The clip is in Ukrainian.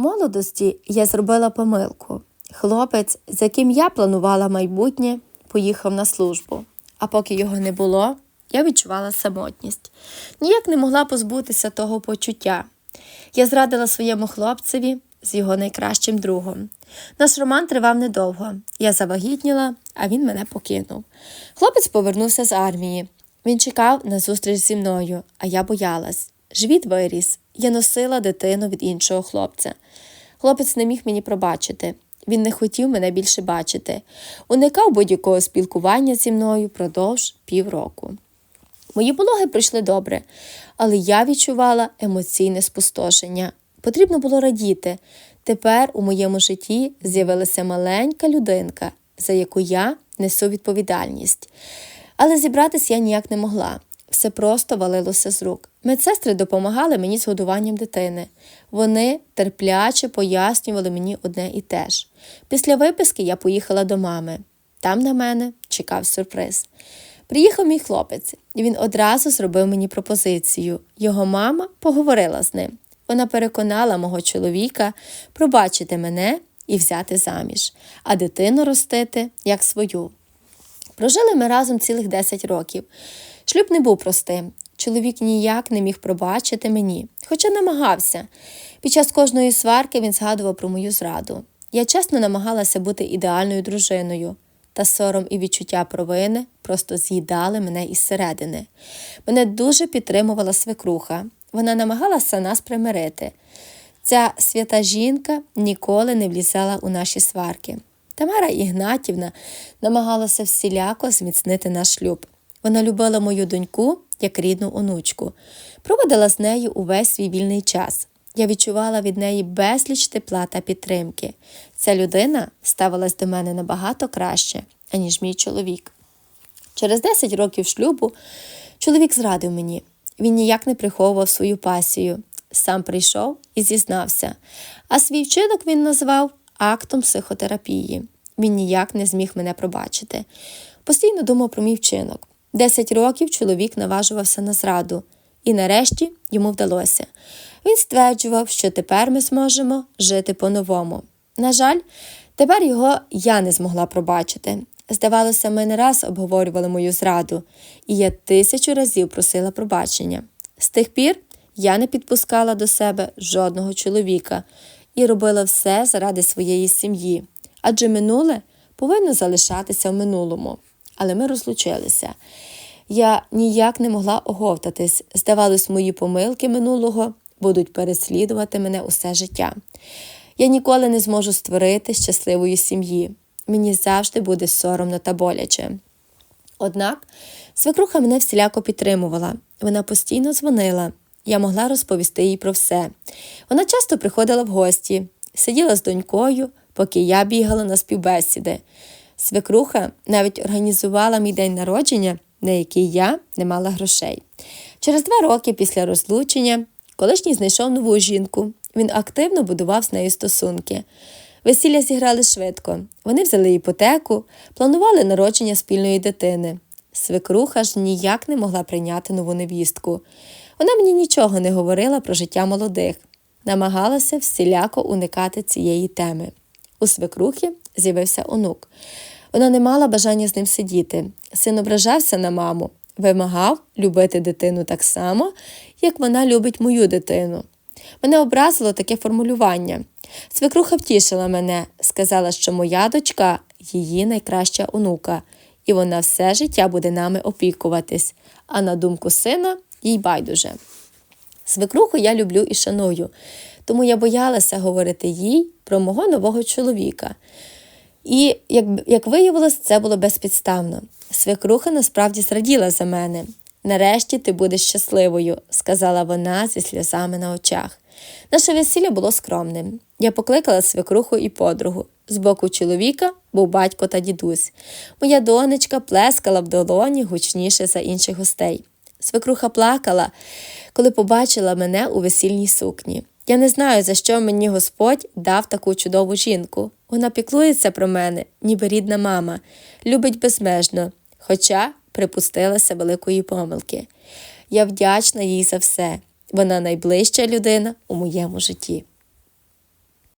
молодості я зробила помилку. Хлопець, з яким я планувала майбутнє, поїхав на службу. А поки його не було, я відчувала самотність. Ніяк не могла позбутися того почуття. Я зрадила своєму хлопцеві з його найкращим другом. Наш роман тривав недовго. Я завагітніла, а він мене покинув. Хлопець повернувся з армії. Він чекав на зустріч зі мною, а я боялась. Живіт виріс. Я носила дитину від іншого хлопця. Хлопець не міг мені пробачити. Він не хотів мене більше бачити, уникав будь-якого спілкування зі мною продовж півроку. Мої пологи пройшли добре, але я відчувала емоційне спустошення. Потрібно було радіти. Тепер у моєму житті з'явилася маленька людинка, за яку я несу відповідальність. Але зібратись я ніяк не могла. Все просто валилося з рук. Медсестри допомагали мені з годуванням дитини. Вони терпляче пояснювали мені одне і те ж. Після виписки я поїхала до мами. Там на мене чекав сюрприз. Приїхав мій хлопець, і він одразу зробив мені пропозицію. Його мама поговорила з ним. Вона переконала мого чоловіка пробачити мене і взяти заміж, а дитину ростити як свою. Прожили ми разом цілих 10 років. Шлюб не був простим. Чоловік ніяк не міг пробачити мені, хоча намагався. Під час кожної сварки він згадував про мою зраду. Я чесно намагалася бути ідеальною дружиною, та сором і відчуття провини просто з'їдали мене із середини. Мене дуже підтримувала свекруха. Вона намагалася нас примирити. Ця свята жінка ніколи не влізала у наші сварки. Тамара Ігнатівна намагалася всіляко зміцнити наш шлюб. Вона любила мою доньку як рідну онучку, проводила з нею увесь свій вільний час. Я відчувала від неї безліч тепла та підтримки. Ця людина ставилась до мене набагато краще, аніж мій чоловік. Через 10 років шлюбу чоловік зрадив мені. Він ніяк не приховував свою пасію. Сам прийшов і зізнався, а свій вчинок він назвав актом психотерапії. Він ніяк не зміг мене пробачити. Постійно думав про мій вчинок. Десять років чоловік наважувався на зраду, і нарешті йому вдалося. Він стверджував, що тепер ми зможемо жити по-новому. На жаль, тепер його я не змогла пробачити. Здавалося, ми не раз обговорювали мою зраду, і я тисячу разів просила пробачення. З тих пір я не підпускала до себе жодного чоловіка і робила все заради своєї сім'ї, адже минуле повинно залишатися в минулому. Але ми розлучилися. Я ніяк не могла оговтатись. Здавалось, мої помилки минулого будуть переслідувати мене усе життя. Я ніколи не зможу створити щасливої сім'ї. Мені завжди буде соромно та боляче. Однак свекруха мене всіляко підтримувала. Вона постійно дзвонила. Я могла розповісти їй про все. Вона часто приходила в гості, сиділа з донькою, поки я бігала на співбесіди. Свекруха навіть організувала мій день народження, на який я не мала грошей. Через два роки після розлучення колишній знайшов нову жінку. Він активно будував з нею стосунки. Весілля зіграли швидко. Вони взяли іпотеку, планували народження спільної дитини. Свекруха ж ніяк не могла прийняти нову невістку. Вона мені нічого не говорила про життя молодих, намагалася всіляко уникати цієї теми. У свекрухи з'явився онук. Вона не мала бажання з ним сидіти. Син ображався на маму, вимагав любити дитину так само, як вона любить мою дитину. Мене образило таке формулювання. Свекруха втішила мене, сказала, що моя дочка її найкраща онука, і вона все життя буде нами опікуватись, а на думку сина їй байдуже. Свекруху я люблю і шаную, тому я боялася говорити їй про мого нового чоловіка. І, як, як виявилось, це було безпідставно. Свекруха насправді зраділа за мене. Нарешті ти будеш щасливою, сказала вона зі сльозами на очах. Наше весілля було скромним. Я покликала свекруху і подругу. З боку чоловіка був батько та дідусь. Моя донечка плескала в долоні гучніше за інших гостей. Свекруха плакала, коли побачила мене у весільній сукні. Я не знаю, за що мені Господь дав таку чудову жінку. Вона піклується про мене, ніби рідна мама, любить безмежно, хоча припустилася великої помилки. Я вдячна їй за все. Вона найближча людина у моєму житті.